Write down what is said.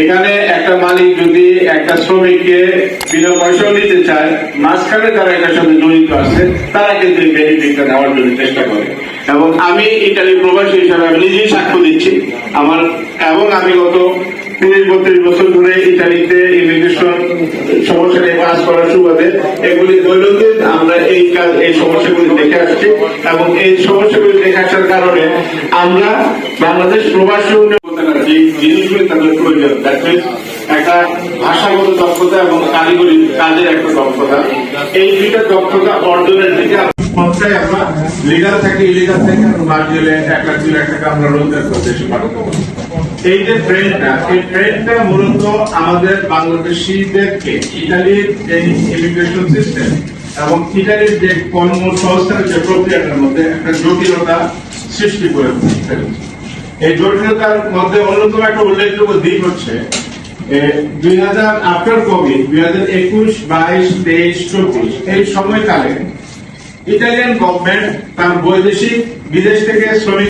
এখানে একটা মালিক যদি একটা শ্রমিককে বিনা পয়সাও নিতে চায়, মাঝখানে তারা এটার সাথে জড়িত আছে, তারা কিন্তু এই বেনিফিটটা নেওয়ার জন্য চেষ্টা করে। এবং আমি ইটালি প্রবাসী হিসাবে আমি নিজেই সাক্ষ্য দিচ্ছি। আমার এবং আমি গত তিরিশ, বত্রিশ বছর ধরে ইটালিতে ইমিগ্রেশন সমস্যা নিয়ে কাজ করার সুবাদে এগুলি দৈনন্দিন আমরা এই কাজ, এই সমস্যাগুলি দেখে আসছি। এবং এই সমস্যাগুলি দেখে আসার কারণে আমরা বাংলাদেশ প্রবাসী যে জিনিসগুলি তাদের প্রয়োজন that একটা ভাষাগত দক্ষতা এবং কারিগরি কাজের একটা দক্ষতা। এই দুইটা দক্ষতা অর্জনের দিকে। এই যে এই মূলত আমাদের এই ইমিগ্রেশন সিস্টেম এবং প্রক্রিয়াটার মধ্যে একটা জটিলতা সৃষ্টি করে এই জটিলতার মধ্যে অন্যতম একটা উল্লেখযোগ্য দিক হচ্ছে দুই হাজার আফটার কোভিড দুই হাজার একুশ, বাইশ, তেইশ, চব্বিশ, এই সময়কালে ইটালিয়ান গভর্নমেন্ট তার বৈদেশিক বিদেশ থেকে শ্রমিক